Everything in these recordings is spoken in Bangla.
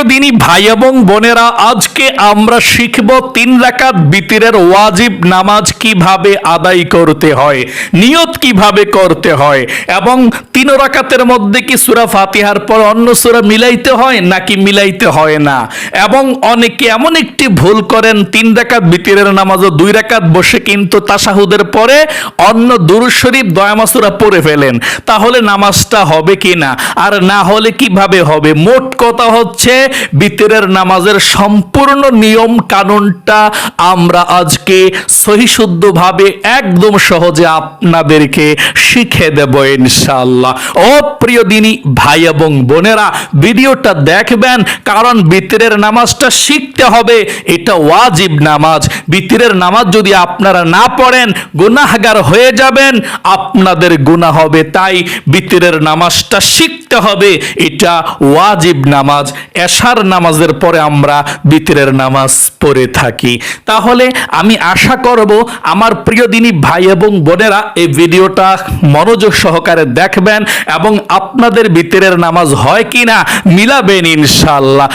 প্রিয় দিনী ভাই এবং বোনেরা, আজকে আমরা শিখব তিন রাকাত বিতিরের ওয়াজিব নামাজ কীভাবে আদায় করতে হয়, নিয়ত কীভাবে করতে হয় এবং তিন রাকাতের মধ্যে কি সুরা ফাতিহার পর অন্য সুরা মিলাইতে হয় নাকি মিলাইতে হয় না? এবং অনেকে এমন একটি ভুল করেন, তিন রাকাত বিতিরের নামাজও দুই রাকাত বসে কিন্তু তাসাহুদের পরে অন্য দুরুদ শরীফ দয়ামাসুরা পড়ে ফেলেন। তাহলে নামাজটা হবে কি না? আর না হলে কীভাবে হবে? মোট কথা হচ্ছে বিতরের নামাজের সম্পূর্ণ নিয়ম কানুনটা আমরা আজকে সহিশুদ্ধভাবে একদম সহজে আপনাদেরকে শিখে দেব ইনশাআল্লাহ। ও প্রিয় দিনী ভাই এবং বোনেরা, ভিডিওটা দেখবেন, কারণ বিতরের নামাজটা শিখতে হবে, এটা ওয়াজিব নামাজ। বিতরের নামাজ যদি আপনারা না পড়েন, গুনাহগার হয়ে যাবেন, আপনাদের গুনাহ হবে তাই বিতরের নামাজটা শিখতে হবে, এটা ওয়াজিব নামাজ। এশার নামাজের পরে আমরা বিতরের নামাজ পড়ে থাকি। তাহলে আমি আশা করব আমার প্রিয় দিনী ভাই এবং বোনেরা এই ভিডিওটা মনোযোগ সহকারে দেখবেন এবং আপনাদের বিতরের নামাজ হয় কিনা মিলাবেন ইনশাল্লাহ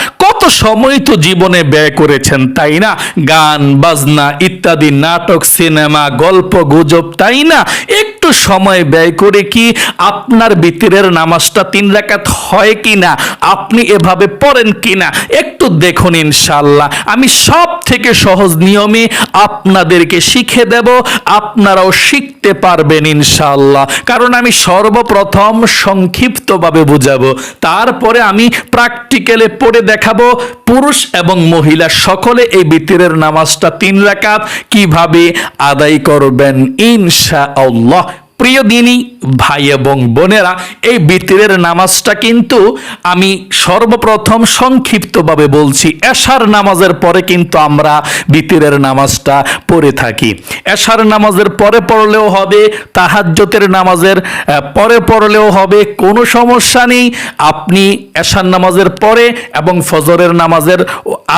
সময় তো জীবনে ব্যয় করেছেন, তাই না? গান, বাজনা ইত্যাদি, নাটক, সিনেমা, গল্প, গুজব, তাই না? একটু সময় ব্যয় করে কি আপনার বিতিরের নামাজটা তিন রাকাত হয় কি না? আপনি এভাবে পড়েন কি না? একটু দেখুন ইনশাল্লাহ আমি সব থেকে সহজ নিয়মে আপনাদেরকে শিখে দেব, আপনারাও শিখতে পারবেন ইনশাল্লাহ কারণ আমি সর্বপ্রথম সংক্ষিপ্তভাবে বুঝাবো, তারপরে আমি প্র্যাকটিক্যালে পড়ে দেখাবো পুরুষ এবং মহিলা সকলে এই বিতিরের নামাজটা তিন রাকাত কীভাবে আদায় করবেন? ইনশা আল্লাহ প্রিয় দিনী ভাই এবং বোনেরা, এই বিতিরের নামাজটা কিন্তু আমি সর্বপ্রথম সংক্ষিপ্তভাবে বলছি। এশার নামাজের পরে কিন্তু আমরা বিতিরের নামাজটা পড়ে থাকি। এশার নামাজের পরে পড়লেও হবে তাহাজ্জতের নামাজের পরে পড়লেও হবে, কোনো সমস্যা নেই। আপনি এশার নামাজের পরে এবং ফজরের নামাজের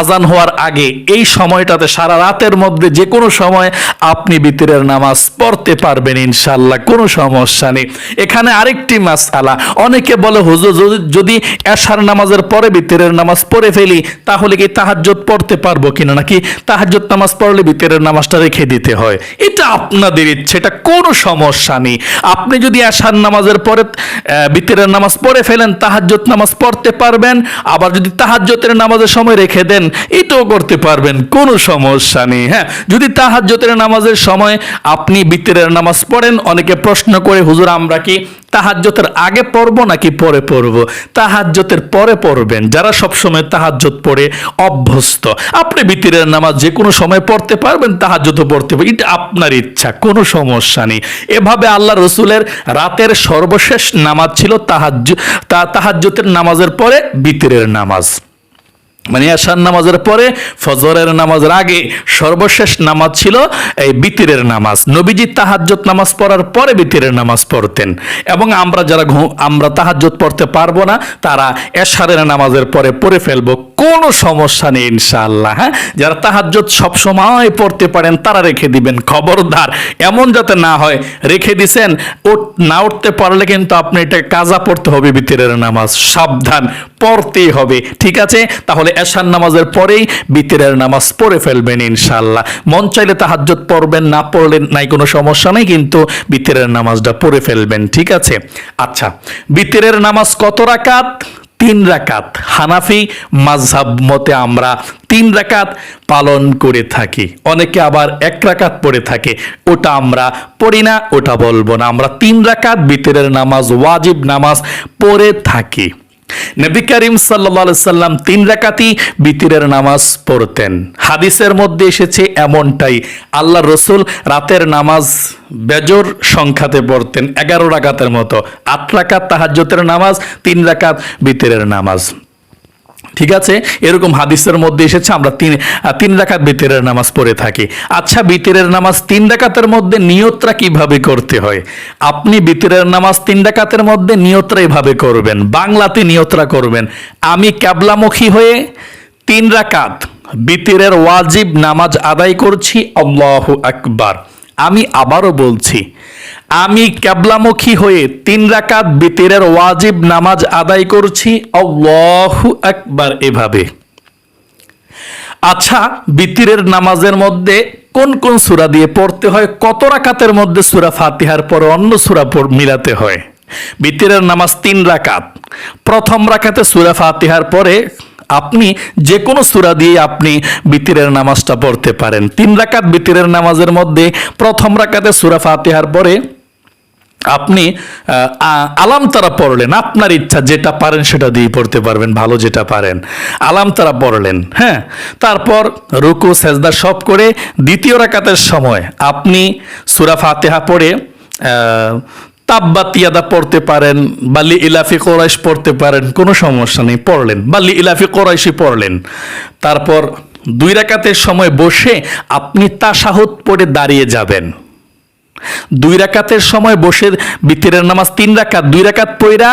আজান হওয়ার আগে এই সময়টাতে সারা রাতের মধ্যে যে কোনো সময় আপনি বিতিরের নামাজ পড়তে পারবেন ইনশাল্লাহ কোনো সমস্যা নেই। এখানে আরেকটি মাসালা অনেকে বলে, হুজুর, যদি- এশার নামাজের পরে বিতিরের নামাজ পড়ে ফেলি, তাহলে কি তাহাজ্জত পড়তে পারব কিনা? নাকি তাহাজ্জত নামাজ পড়লে বিতিরের নামাজটা রেখে দিতে হয়? এটা আপনাদের ইচ্ছে, এটা কোনো সমস্যা নেই। আপনি যদি এশার নামাজের পরে বিতিরের নামাজ পড়ে ফেলেন তাহাজ্জত নামাজ পড়তে পারবেন। আবার যদি তাহাজ্জতের নামাজের সময় রেখে দেন, এটাও করতে পারবেন। কোনো সমস্যা নেই হ্যাঁ? যদি তাহাজ্জতের নামাজের সময় আপনি বিতিরের নামাজ পড়েন, অনেকে প্রশ্ন করে, হুজুর আমরা কি তাহাজ্জতের আগে পড়ব নাকি পরে পড়ব? তাহাজ্জতের পরে পড়বেন। যারা সবসময় তাহাজ্জত পড়ে অভ্যস্ত। আপনি বিতিরের নামাজ যে কোনো সময় পড়তে পারবেন, তাহাজ্জতও পড়তে পারবেন এটা আপনার ইচ্ছা, কোনো সমস্যা নেই। এভাবে আল্লাহ রসুলের রাতের সর্বশেষ নামাজ ছিল তাহাজ্জ তা তাহাজ্জতের নামাজের পরে বিতিরের নামাজ। মানে আসার নামাজের পরে ফজরের নামাজের আগে সর্বশেষ নামাজ ছিল এই বিতিরের নামাজ। নবীজি তাহাজ্জত নামাজ পড়ার পরে বিতিরের নামাজ পড়তেন। এবং আমরা যারা আমরা তাহাজ্জত পড়তে পারব না, তারা এশারের নামাজের পরে পড়ে ফেলব। কোনো সমস্যা নেই, ইনশাআল্লাহ হ্যাঁ? যারা তাহাজ্জত সব সময় পড়তে পারেন, তারা রেখে দিবেন, খবরদার। এমন যাতে না হয়, রেখে দিছেন, উঠ, না উঠতে পারলে কিন্তু আপনি এটা কাজা পড়তে হবে বিতিরের নামাজ। সাবধান, পড়তেই হবে, ঠিক আছে? তাহলে এশার নামাজের পরেই বিতিরের নামাজ পড়ে ফেলবেন ইনশাল্লাহ মন চাইলে তাহাজ্জত পড়বেন, না পড়লে নাই কোনো সমস্যা নেই, কিন্তু বিতিরের নামাজটা পড়ে ফেলবেন, ঠিক আছে? আচ্ছা বিতিরের নামাজ কত রাকাত? তিন রাকাত। হানাফি মাঝহাব মতে আমরা তিন রাকাত পালন করে থাকি। অনেকে আবার এক রাকাত পড়ে থাকে। ওটা আমরা পড়ি না, ওটা বলব না। আমরা তিন রাকাত বিতরের নামাজ, ওয়াজিব নামাজ পড়ে থাকি। নবী করিম সাল্লা সাল্লাম তিন রাকাতি বিতিরের নামাজ পড়তেন। হাদিসের মধ্যে এসেছে এমনটাই আল্লাহ রসুল রাতের নামাজ বেজর সংখ্যাতে পড়তেন, এগারো রাকাতের মতো। আট রাকাত তাহাজ্জতের নামাজ, তিন রাকাত বিতিরের নামাজ। ঠিক আছে? এরকম হাদিসের মধ্যে এসেছে, আমরা তিন তিন রাকাত বিতেরের নামাজ পড়ে থাকি। আচ্ছা বিতেরের নামাজ তিন রাকাতের মধ্যে নিয়তরা কীভাবে করতে হয়? আপনি বিতেরের নামাজ তিন রাকাতের মধ্যে নিয়তরা এভাবে করবেন, বাংলাতে নিয়তরা করবেন। আমি ক্যাবলামুখী হয়ে তিন রাকাত বিতিরের ওয়াজিব নামাজ আদায় করছি, আল্লাহু আকবার। আমি আবারও বলছি, আমি ক্যাবলামুখী হয়ে তিন রাকাত বিতিরের ওয়াজিব নামাজ আদায় করছি, আল্লাহু আকবার এভাবে। আচ্ছা বিতিরের নামাজের মধ্যে কোন কোন সূরা দিয়ে পড়তে হয়, কত রাকাতের মধ্যে সূরা ফাতিহার পরে অন্য সূরা মিলাতে হয়? বিতিরের নামাজ তিন রাকাত। প্রথম রাকাতে সূরা ফাতিহার পরে আপনি যে কোনো সূরা দিয়ে আপনি বিতিরের নামাজটা পড়তে পারেন। তিন রাকাত বিতিরের নামাজের মধ্যে প্রথম রাকাতে সূরা ফাতিহার পরে আপনি আলাম তারা পড়লেন, আপনার ইচ্ছা যেটা পারেন সেটা দিয়ে পড়তে পারবেন, ভালো যেটা পারেন। আলাম তারা পড়লেন হ্যাঁ? তারপর রুকু, সেজদা সব করে দ্বিতীয় রাকাতের সময় আপনি সুরা ফাতেহা পড়ে আহ, তাব্বাত পড়তে পারেন বালি ইলাফি কোরাইশ পড়তে পারেন কোনো সমস্যা নেই পড়লেন। বালি ইলাফি কোরাইশি পড়লেন। তারপর দুই রাকাতের সময় বসে আপনি তাসাহুদ পড়ে দাঁড়িয়ে যাবেন। দুই রাকাতের সময় বসে বিতিরের নামাজ তিন রাকাত দুই রাকাত পইরা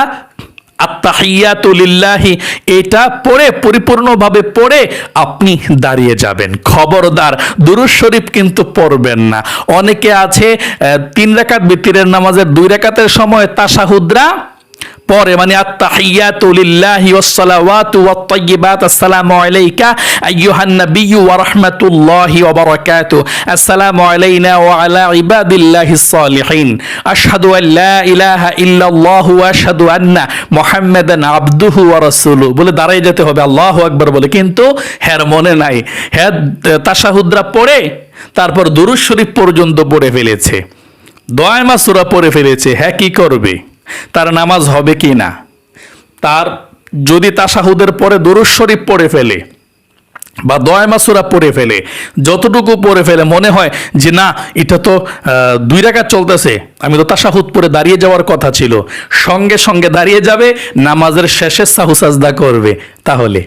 আত্মাহিয়াতু লিল্লাহি, এটা পড়ে, পরিপূর্ণভাবে পড়ে আপনি দাঁড়িয়ে যাবেন। খবরদার দুরুজ শরীফ কিন্তু পড়বেন না। অনেকে আছে তিন রাকাত বিতিরের নামাজের দুই রাকাতের সময় তাশাহুদরা পরে মানে আত্তাহিয়াতু বলে যেতে হবে, আল্লাহু আকবার বলে। কিন্তু হ্যার মনে নাই। হ্যাঁ পড়ে, তারপর দুরূদ শরীফ পর্যন্ত পড়ে ফেলেছে। দয়ামা সূরা পড়ে ফেলেছে। হ্যাঁ কি করবে? তার নামাজ হবে কি না? তার যদি তাসাহুদের পরে দরুদ শরীফ পড়ে ফেলে বা দয়ামাসুরা পড়ে ফেলে, যতটুকু পড়ে ফেলে, মনে হয় যে না, এটা তো দুই রাখা চলতেছে। আমি তো তাসাহুদ পরে দাঁড়িয়ে যাওয়ার কথা ছিল। সঙ্গে সঙ্গে দাঁড়িয়ে যাবে, নামাজের শেষে সাহু সাজদা করবে। তাহলে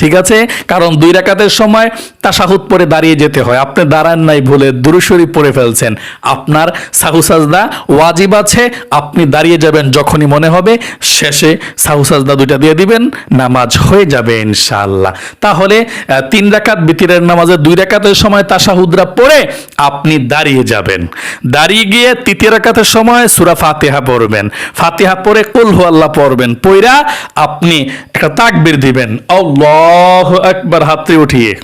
ঠিক আছে? কারণ দুই রাকাতের সময় তাসাহুদ পরে দাঁড়িয়ে যেতে হয়। আপনি দাঁড়ান নাই ভুলে দুরুশরী পড়ে ফেলছেন। আপনার সাহু সাজদা ওয়াজিব আছে, আপনি দাঁড়িয়ে যাবেন যখনই মনে হবে, শেষে সাহু সাজদা দুইটা দিয়ে দিবেন, নামাজ হয়ে যাবে ইনশাআল্লাহ। তাহলে তিন রাকাত বিতিরের নামাজে দুই রাকাতের সময় তাসাহুদরা পড়ে আপনি দাঁড়িয়ে যাবেন। দাঁড়িয়ে গিয়ে তৃতীয় রাকাতের সময় সুরা ফাতিহা পড়বেন। ফাতিহা পড়ে কলহু আল্লাহ পড়বেন। পইরা আপনি একটা তাকবির দিবেন। আল্লাহ একবার হাতে উঠিয়ে।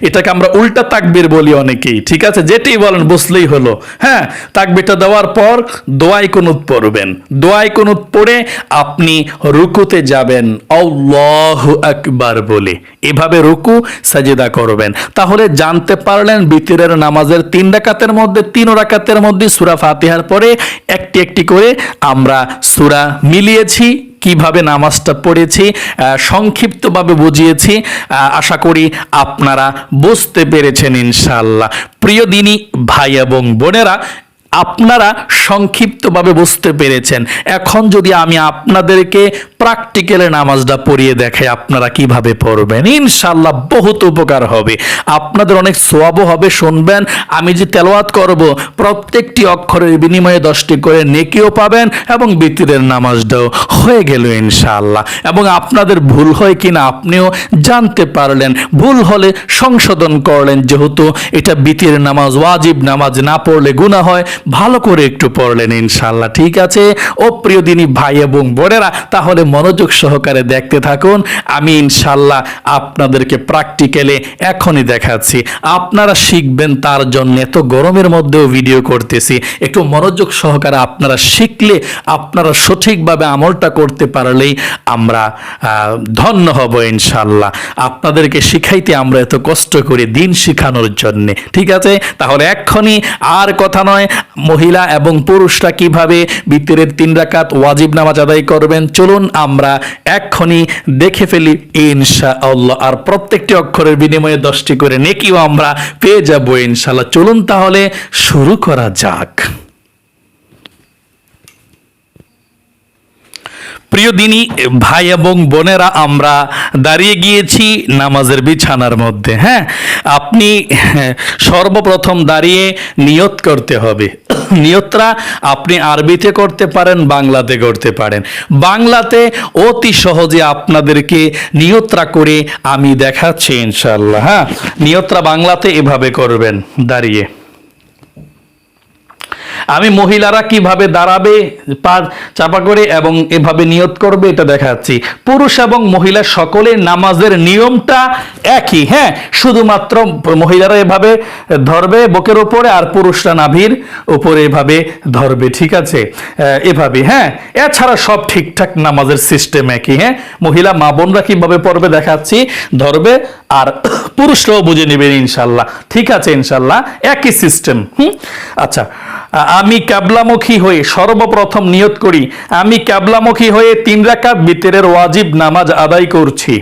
এটাকে আমরা উল্টা তাকবির বলি অনেকেই, ঠিক আছে? যেটাই বলেন, বুঝলেই হলো। হ্যাঁ তাকবিরটা দেওয়ার পর দোয়াই কুনুত পড়বেন। দোয়াই কুনুত পড়ে আপনি রুকুতে যাবেন, আল্লাহ আকবার বলে। এভাবে রুকু, সাজেদা করবেন। তাহলে জানতে পারলেন বিতিরের নামাজের তিন রাকাতের মধ্যে, তিন রাকাতের মধ্যে সুরা ফাতিহার পরে একটি একটি করে আমরা সুরা মিলিয়েছি। কীভাবে নামাজটা পড়েছি সংক্ষিপ্তভাবে বুঝিয়েছি আশা করি আপনারা বুঝতে পেরেছেন ইনশাল্লাহ প্রিয় দিনী, ভাই এবং বোনেরা আপনারা সংক্ষিপ্তভাবে বুঝতে পেরেছেন। এখন যদি আমি আপনাদেরকে প্র্যাকটিক্যালে নামাজটা পড়িয়ে দেখাই, আপনারা কীভাবে পড়বেন? ইনশাল্লাহ বহুত উপকার হবে। আপনাদের অনেক সোয়াবও হবে, শুনবেন। আমি যে তেলাওয়াত করব, প্রত্যেকটি অক্ষরের বিনিময়ে দশটি করে নেকিও পাবেন এবং বিতিরের নামাজটাও হয়ে গেল ইনশাল্লাহ এবং আপনাদের ভুল হয় কিনা আপনিও জানতে পারলেন। ভুল হলে সংশোধন করলেন, যেহেতু এটা বিতির নামাজ, ওয়াজিব নামাজ, না পড়লে গুনাহ হয়। ভালো করে একটু পড়লেন ইনশাল্লাহ ঠিক আছে? ও প্রিয় দিনী ভাই এবং বোনেরা, তাহলে মনোযোগ সহকারে দেখতে থাকুন। আমি ইনশাল্লাহ আপনাদেরকে প্র্যাকটিক্যালে এখনই দেখাচ্ছি। আপনারা শিখবেন, তার জন্য এত গরমের মধ্যেও ভিডিও করতেছি। একটু মনোযোগ সহকারে আপনারা শিখলে, আপনারা সঠিকভাবে আমলটা করতে পারলেই আমরা ধন্য হব ইনশাল্লাহ আপনাদেরকে শিখাইতে আমরা এত কষ্ট করি দিন শিখানোর জন্যে। ঠিক আছে? তাহলে এক্ষুনি আর কথা নয়। মহিলা এবং পুরুষরা কীভাবে বিতরের তিন রাকাত ওয়াজিব নামাজ আদায় করবেন? চলুন আমরা এক্ষুনি দেখে ফেলি, ইনশাআল্লাহ। আর প্রত্যেকটি অক্ষরের বিনিময়ে দশটি করে নেকিও আমরা পেয়ে যাব ইনশাল্লাহ চলুন তাহলে শুরু করা যাক। প্রিয় দিনী ভাই এবং বোনেরা আমরা দাঁড়িয়ে গিয়েছি নামাজের বিছানার মধ্যে হ্যাঁ? আপনি হ্যাঁ, সর্বপ্রথম দাঁড়িয়ে নিয়ত করতে হবে। নিয়তটা আপনি আরবিতে করতে পারেন বাংলাতে করতে পারেন। বাংলাতে অতি সহজে আপনাদেরকে নিয়ত্রা করে আমি দেখাচ্ছি ইনশাল্লাহ হ্যাঁ? নিয়ত্রা বাংলাতে এভাবে করবেন দাঁড়িয়ে। আমি মহিলারা কীভাবে দাঁড়াবে, পা চাপা করে এবং এভাবে নিয়ত করবে, এটা দেখাচ্ছি। পুরুষ এবং মহিলা সকলে নামাজের নিয়মটা একই হ্যাঁ? শুধুমাত্র মহিলারা এভাবে ধরবে বুকের ওপরে আর পুরুষরা নাভির উপরে এভাবে ধরবে, ঠিক আছে? এভাবে হ্যাঁ? এছাড়া সব ঠিকঠাক নামাজের সিস্টেম একই হ্যাঁ? মহিলা মা বোনরা কীভাবে পড়বে দেখাচ্ছি, ধরবে আর পুরুষরাও বুঝে নেবেন ইনশাল্লাহ, ঠিক আছে ইনশাল্লাহ, একই সিস্টেম, হুম? আচ্ছা আমি ক্যাবলামুখী হয়ে সর্বপ্রথম নিয়ত করি, আমি ক্যাবলামুখী হয়ে তিন রাকাত বিতরের ওয়াজিব নামাজ আদায় করছি।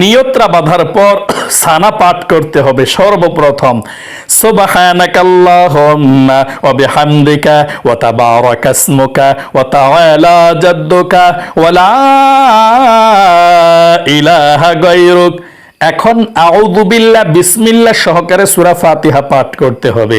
নিয়ত্রা বাঁধার পর সানা পাঠ করতে হবে সর্বপ্রথম। সুবহানাকাল্লাহুম্মা ইলাহা গায়রুক। এখন আউদুবিল্লা বিসমিল্লা সহকারে সুরা ফাতিহা পাঠ করতে হবে।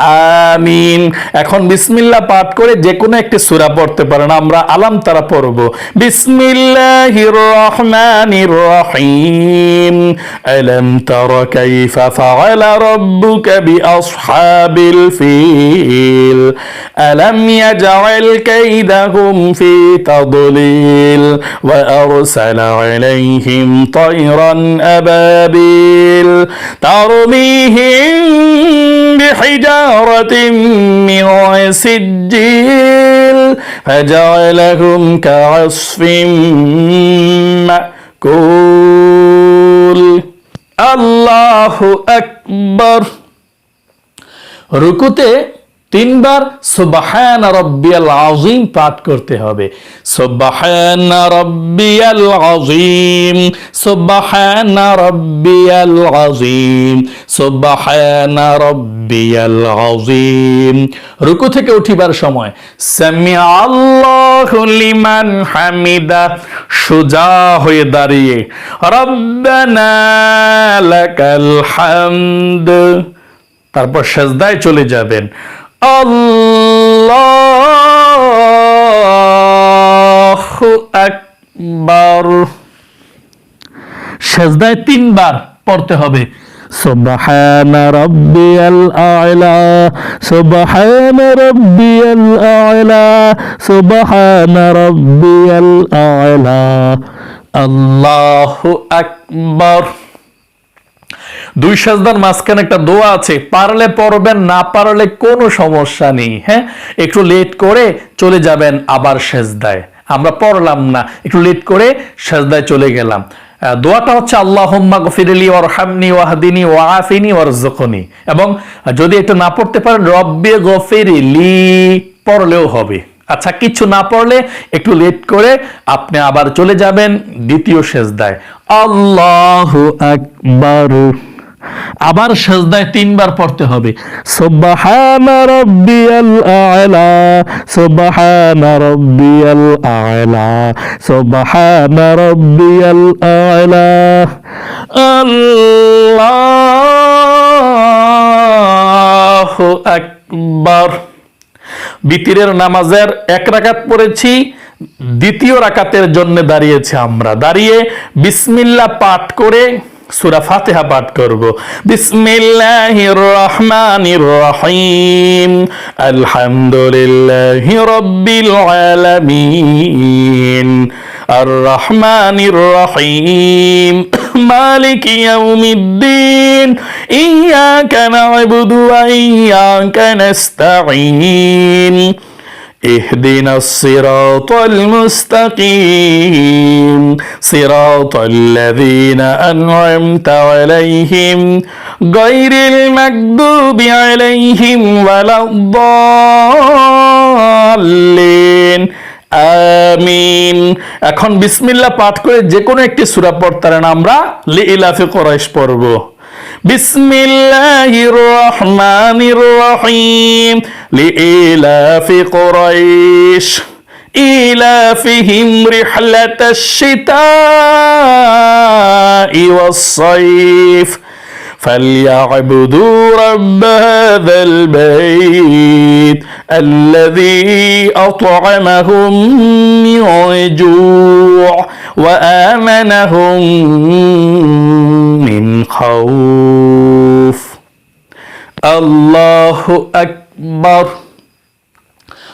আমিন। এখন বিসমিল্লাহ পাঠ করে যে কোনো একটি সূরা পড়তে পারেন, আমরা আলাম তারা পড়ব। বিসমিল্লাহির রহমানির রহিম। আলাম তারা কাইফা ফাআলা রাব্বুকা বিআসহাবিল ফিল। আলাম ইয়াজআল কাইদাহুম ফি তাদলিল। ওয়া আরসালা আলাইহিম তায়রান আবাবিল। তারমিহিম بحجارة من سجيل فجعلهم كعصف مأكول الله أكبر রুকুতে তিনবার সুবহান রব্বিয়াল আযীম পাঠ করতে হবে। সুবহান রব্বিয়াল আযীম, সুবহান রব্বিয়াল আযীম, সুবহান রব্বিয়াল আযীম। রুকু থেকে উঠিবার সময় সামি আল্লাহু লিমান হামিদা, সুজা হয়ে দাঁড়িয়ে, রব্বানা লাকাল হামদ। তারপর সেজদায় চলে যাবেন। আল্লাহু আকবার সেজদায় তিনবার পড়তে হবে سبحان ربي الأعلى سبحان ربي الأعلى سبحان ربي الأعلى الله أكبر দুই সাজদার মাঝখানে একটা দোয়া আছে, পারলে পড়বেন, না পারলে কোনো সমস্যা নেই হ্যাঁ? একটু লেট করে চলে যাবেন আবার সেজদায়। আমরা পড়লাম না, একটু লেট করে সেজদায় চলে গেলাম। দোয়াটা হচ্ছে, আল্লাহুম্মা গফিরলি ওয়ারহামনি ওয়াহদিনি ওয়াআফিনি ওয়ারযুকনি। এবং যদি একটু না পড়তে পারেন, রব্বে গফিরলি পড়লেও হবে। আচ্ছা কিছু না পড়লে একটু লেট করে আপনি আবার চলে যাবেন দ্বিতীয় সেজদায়। আল্লাহু আকবার। আবার সেজদায় তিনবার পড়তে হবে। সুবহান রাব্বিয়াল আ'লা সুবহান রাব্বিয়াল আ'লা সুবহান রাব্বিয়াল আ'লা। আল্লাহু আকবার। বিতিরের নামাজের এক রাকাত পড়েছি দ্বিতীয় রাকাতের জন্য দাঁড়িয়েছে আমরা। দাঁড়িয়ে বিসমিল্লাহ পাঠ করে সুরা ফাতেহা পাঠ করব। বিসমিল্লাহির রহমানির রহিম আলহামদুলিল্লাহি রব্বিল আলামিন। আর রহমানির রহিম মালিক ইয়াউমিদ্দিন। ইয়াকা না'বুদু ওয়া ইয়াকা নাস্তাঈন। اهدنا الصراط المستقيم صراط الذين أنعمت عليهم غير المكذوب عليهم ولا الضالين আমিন এখন বিসমিল্লাহ পাঠ করে যে কোনো একটি সূরা পড়তারেন আমরা লিইলাফে কোরাইশ পড়ব বিসমিল্লাহির রহমানির রহিম লিইলাফি কোরাইশ إيلافهم رحلة الشتاء والصيف فليعبدوا رب هذا البيت الذي أطعمهم من جوع وآمنهم من خوف الله أكبر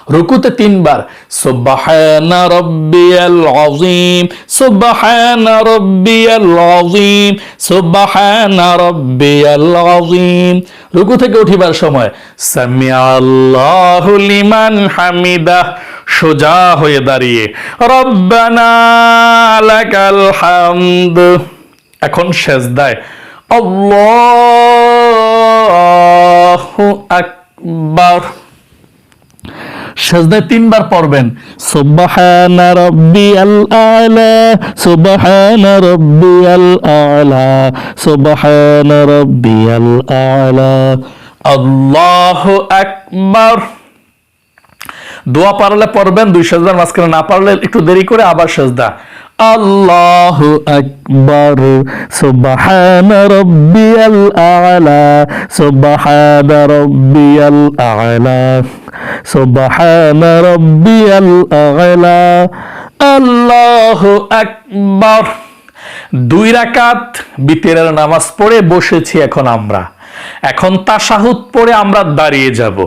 রুকুতে তিনবার সুবহানা রাব্বিয়াল আযীম সুবহানা রাব্বিয়াল আযীম সুবহানা রাব্বিয়াল আযীম রুকু থেকে উঠিবার সময় সামিআল্লাহু লিমান হামিদা সোজা হয়ে দাঁড়িয়ে রব্বানা লাকাল হামদ এখন সেজদায়, আল্লাহু আকবার। সাজদায় তিনবার পড়বেন রাব্বিয়াল আলা রাব্বিয়াল আলা রাব্বিয়াল আলা। আল্লাহু আকবার। দোয়া পারলে পড়বেন, দুই সাজদার মাঝখানে না পারলে একটু দেরি করে আবার সাজদা। আল্লাহু আকবার। সুবহানা রাব্বিয়াল আলা, সুবহানা রাব্বিয়াল আলা, সুবহানা রাব্বিয়াল আলা। আল্লাহু আকবার। দুই রাকাত বিতেরের নামাজ পড়ে বসেছি এখন আমরা। এখন তাশাহুদ পড়ে আমরা দাঁড়িয়ে যাব।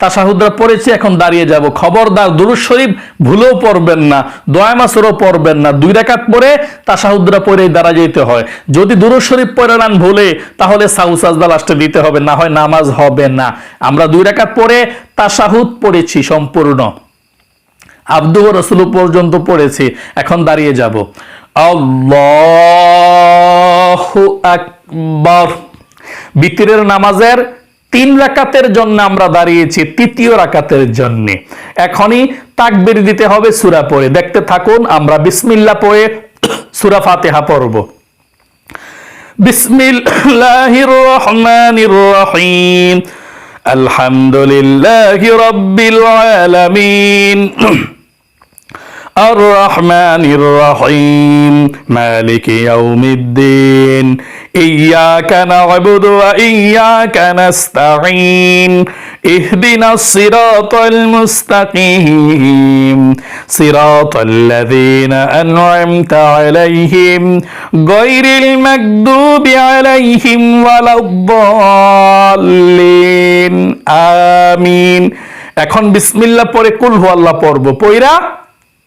তাশাহুদরা পড়েছি, এখন দাঁড়িয়ে যাব। খবরদার দুরুজ শরীফ, ভুলেও পড়বেন না, দোয়া মাসুরও পড়বেন না। দুই রাকাত পরে তাশাহুদরা পরে দাঁড়া যেতে হয়। যদি দুরুজ শরীফ পড়ে নেন ভুলে, তাহলে সাউ সাজদা লাস্টে দিতে হবে, না হয় নামাজ হবে না। আমরা দুই রাকাত পরে তাশাহুদ পড়েছি সম্পূর্ণ। আব্দু রসুল পর্যন্ত পড়েছি, এখন দাঁড়িয়ে যাব। আল্লাহু আকবার। বিতিরের নামাজের তিন রাকাতের জন্য আমরা দাঁড়িয়েছি, তৃতীয় রাকাতের জন্য। এখনই তাকবির দিতে হবে সূরা পড়ে। দেখতে থাকুন, আমরা বিসমিল্লাহ পড়ে সূরা ফাতিহা পড়ব। বিসমিল্লাহির রহমানির রহিম। আলহামদুলিল্লাহি রাব্বিল আলামিন। الرحمن الرحيم مالك يوم الدين إياك نعبد وإياك نستعين اهدنا الصراط المستقيم صراط الذين أنعمت عليهم غير المكذوب عليهم ولا الضالين آمين এখন বিসমিল্লাহ পরে কুল হু আল্লাহ পড়ব পইরা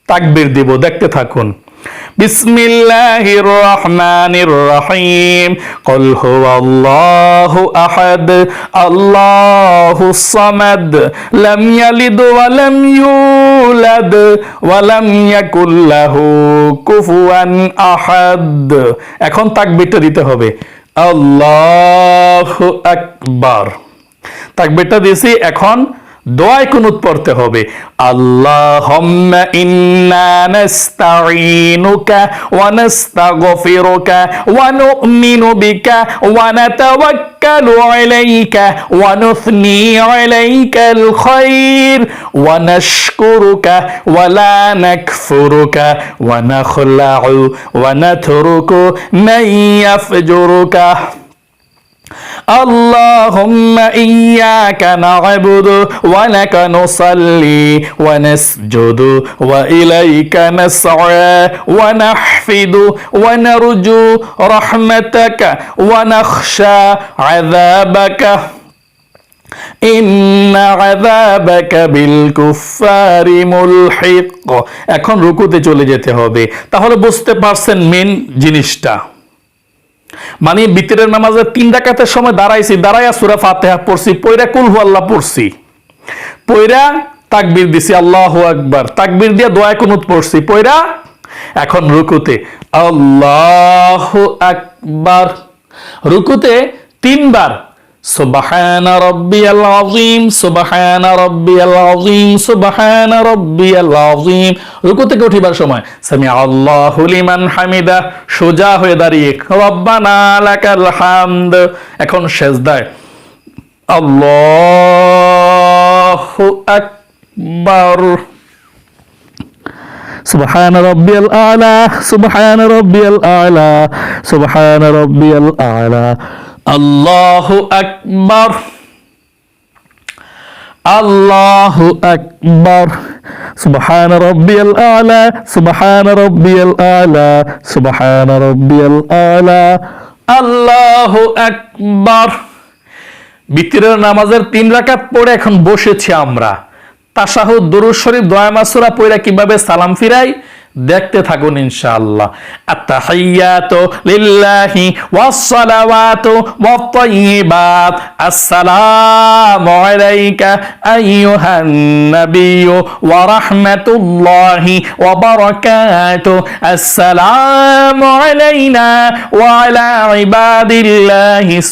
তাকবির দিব, দেখতে থাকুন। বিসমিল্লাহির রহমানির রহিম আহাদ কুফুয়ান আহাদ। এখন তাকবীরটা দিতে হবে। আল্লাহ আকবার। তাকবীরটা দিছি এখন দোয়ায় কুনুত পড়তে হবে। আল্লাহুম্মা ইন্না নাস্তাঈনুকা ওয়া নাস্তাগফিরুকা ওয়া নু'মিনু বিকা ওয়া নাতাওয়াক্কালু আলাইকা ওয়া নুথনি আলাইকাল খায়র ওয়া নাশকুরুকা ওয়া লা নাকফুরুকা ওয়া নাখলাউ ওয়া নাতরুকু মান ইয়াফজুরুকা। اللهم إياك نعبد ولك نصلي ونسجد وإليك نسعى ونحفد ونرجو رحمتك ونخشى عذابك ইন্না আযাবাকা বিল কুফারি মুলহিক এখন রুকুতে চলে যেতে হবে তাহলে বুঝতে পারছেন মেন জিনিসটা মানে বিতরের নামাজে তিন ডাকাতের সময় দাঁড়াইছি, দাঁড়াইয়া সুরা ফাতেহা পড়ছি পয়রা কুল হু আল্লাহ পড়ছি। পয়রা তাকবির দিছি, আল্লাহু আকবার। তাকবির দিয়ে দোয়া কুনুত পড়ছি পয়রা এখন রুকুতে, আল্লাহ আকবার। রুকুতে তিনবার সুবহান রব্বিয়াল আযীম সুবহান রব্বিয়াল আযীম সুবহান রব্বিয়াল আযীম রুকু থেকে উঠিবার সময় সামি আল্লাহু লিমান হামিদা সোজা হয়ে দাঁড়িয়ে রব্বানা লাকাল হামদ এখন সেজদায় আল্লাহু আকবার سبحان ربي الأعلى سبحان ربي الأعلى سبحان ربي الأعلى আল্লাহু আকবার। আল্লাহু সুবহান আলা সুবহান আলা সুবহান আলা। আল্লাহু নামাজের তিন রাকাত পড়ে এখন বসেছি আমরা। তাসাহু দরুদ শরীফ, দয়া মাসুরা পড়া কীভাবে সালাম ফিরাই? দেখতে থাকুন ইনশাআল্লাহ। আত্তাহিয়াতু লিল্লাহি ওয়াসসালাওয়াতু ওয়াত-তাইয়্যিবাত আসসালামু আলাইকা আইয়ুহান নাবিয়্যু ওয়া রাহমাতুল্লাহি ওয়া বারাকাতু। আসসালামু আলাইনা ওয়া আলা ইবাদিল্লাহিস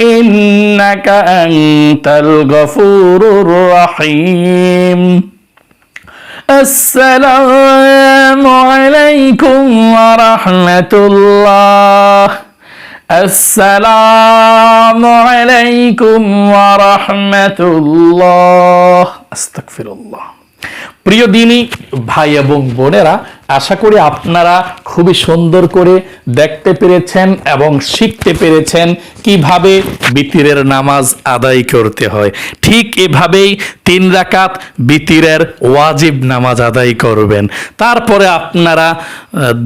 إنك أنت الغفور الرحيم. السلام عليكم ورحمة الله. السلام عليكم ورحمة الله. أستغفر الله. প্রিয় দিনী, ভাই এবং বোনেরা, আশা করি আপনারা খুবই সুন্দর করে দেখতে পেরেছেন এবং শিখতে পেরেছেন কীভাবে বিতিরের নামাজ আদায় করতে হয়। ঠিক এভাবেই তিন রাকাত বিতিরের ওয়াজিব নামাজ আদায় করবেন। তারপরে আপনারা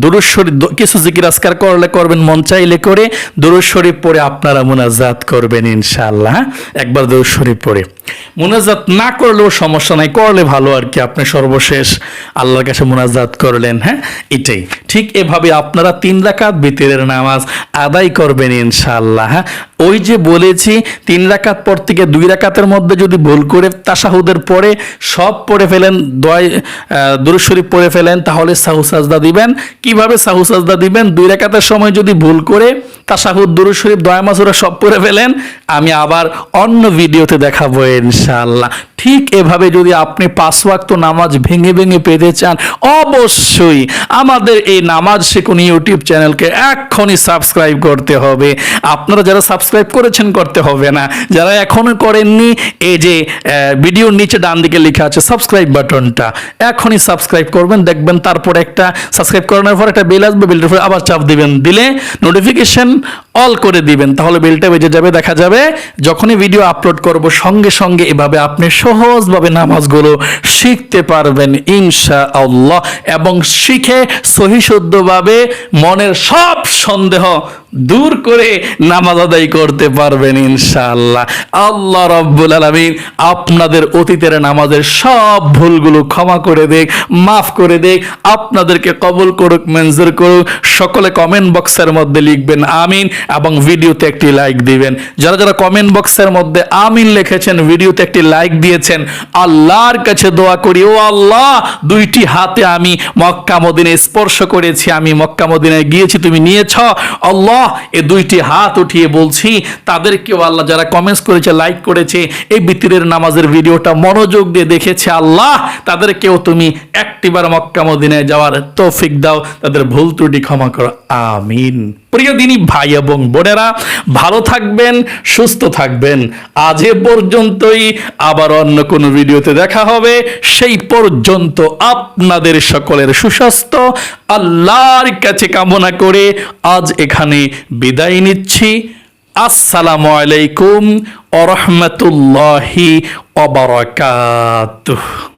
দুরুদ শরীফ কিছু আজকার করলে করবেন, মন চাইলে করে দুরুদ শরীফ পড়ে আপনারা মুনাজাত করবেন ইনশাআল্লাহ। হ্যাঁ? একবার দুরুদ শরীফ পড়ে। মুনাজাত না করলেও সমস্যা নাই, করলে ভালো আর কি, আপনি সর্বশেষ আল্লাহর কাছে মুনাজাত করলেন হ্যাঁ? এটাই। ঠিক এভাবে আপনারা তিন রাকাত বিতিরের নামাজ আদায় করবেন ইনশাআল্লাহ হ্যাঁ? ওই যে বলেছি, তিন রাকাত পর থেকে দুই রাকাতের মধ্যে যদি ভুল করে তাসাহুদের পরে সব পড়ে ফেলেন দয় দুরুদ পড়ে ফেলেন, তাহলে সাহু সাজদা দিবেন। কীভাবে সাহু সাজদা দিবেন? দুই রাকাতের সময় যদি ভুল করে তাসাহুদ দুরুদ শরীফ, দয়া মাসুরা সব পড়ে ফেলেন, আমি আবার অন্য ভিডিওতে দেখাবো ইনশাআল্লাহ। ঠিক এভাবে যদি আপনি পাঁচ ওয়াক্ত নামাজ ভেঙে ভেঙে পেতে চান, অবশ্যই আমাদের এই নামাজ শিখুন ইউটিউব চ্যানেলকে, এক্ষুনি সাবস্ক্রাইব করতে হবে। আপনারা যারা সাবস্ক্রাইব করেছেন, করতে হবে না। যারা এখনও করেননি, এই যে ভিডিওর নিচে ডান দিকে লেখা আছে, সাবস্ক্রাইব বাটনটা এখনই সাবস্ক্রাইব করবেন, দেখবেন তারপর একটা সাবস্ক্রাইব করানোর পর একটা বেল আসবে, বেলটার পর আবার চাপ দিবেন। দিলে নোটিফিকেশন অল করে দিবেন, তাহলে বেলটা বেজে যাবে, দেখা যাবে যখনই ভিডিও আপলোড করব, সঙ্গে সঙ্গে এভাবে আপনি সহজভাবে নামাজগুলো শিখতে পারবেন ইনশা আল্লাহ এবং শিখে সহিশুদ্ধভাবে মনের সব সন্দেহ দূর করে নামাজ আদায় করতে পারবেন, ইনশাআল্লাহ। আল্লাহ রব্বুল আলমিন আপনাদের অতীতের নামাজের সব ভুলগুলো ক্ষমা করে দেখ মাফ করে দেখ আপনাদেরকে কবুল করুক, মঞ্জুর করুক, সকলে কমেন্ট বক্সের মধ্যে লিখবেন, আমিন। এবং ভিডিওতে একটি লাইক দিবেন। যারা যারা কমেন্ট বক্সের মধ্যে আমিন লিখেছেন, ভিডিওতে একটি লাইক দিয়েছেন, আল্লাহর কাছে দোয়া করি, ও আল্লাহ, দুইটি হাতে আমি মক্কা মদিনায় স্পর্শ করেছি, আমি মক্কা মদিনায় গিয়েছি, তুমি নিয়েছ। আল্লাহ, এ দুইটি হাত উঠিয়ে বলছি, তাদেরকেও আল্লাহ যারা কমেন্টস করেছে লাইক করেছে, এই বিতিরের নামাজের ভিডিওটা মনোযোগ দিয়ে দেখেছে, আল্লাহ, তাদেরকেও তুমি একটিবার মক্কা মদিনায় যাওয়ার তৌফিক দাও, তাদের ভুল ত্রুটি ক্ষমা করো। আমিন। প্রিয় দিনী ভাই এবং বোনেরা, ভালো থাকবেন, সুস্থ থাকবেন। আজ এ পর্যন্তই, আবার অন্য কোনো ভিডিওতে দেখা হবে। সেই পর্যন্ত আপনাদের সকলের সুস্বাস্থ্য, আল্লাহর কাছে কামনা করে আজ এখানে বিদায় নিচ্ছি। আসসালামু আলাইকুম আ রহমতুল্লাহি অবরাকাতুহ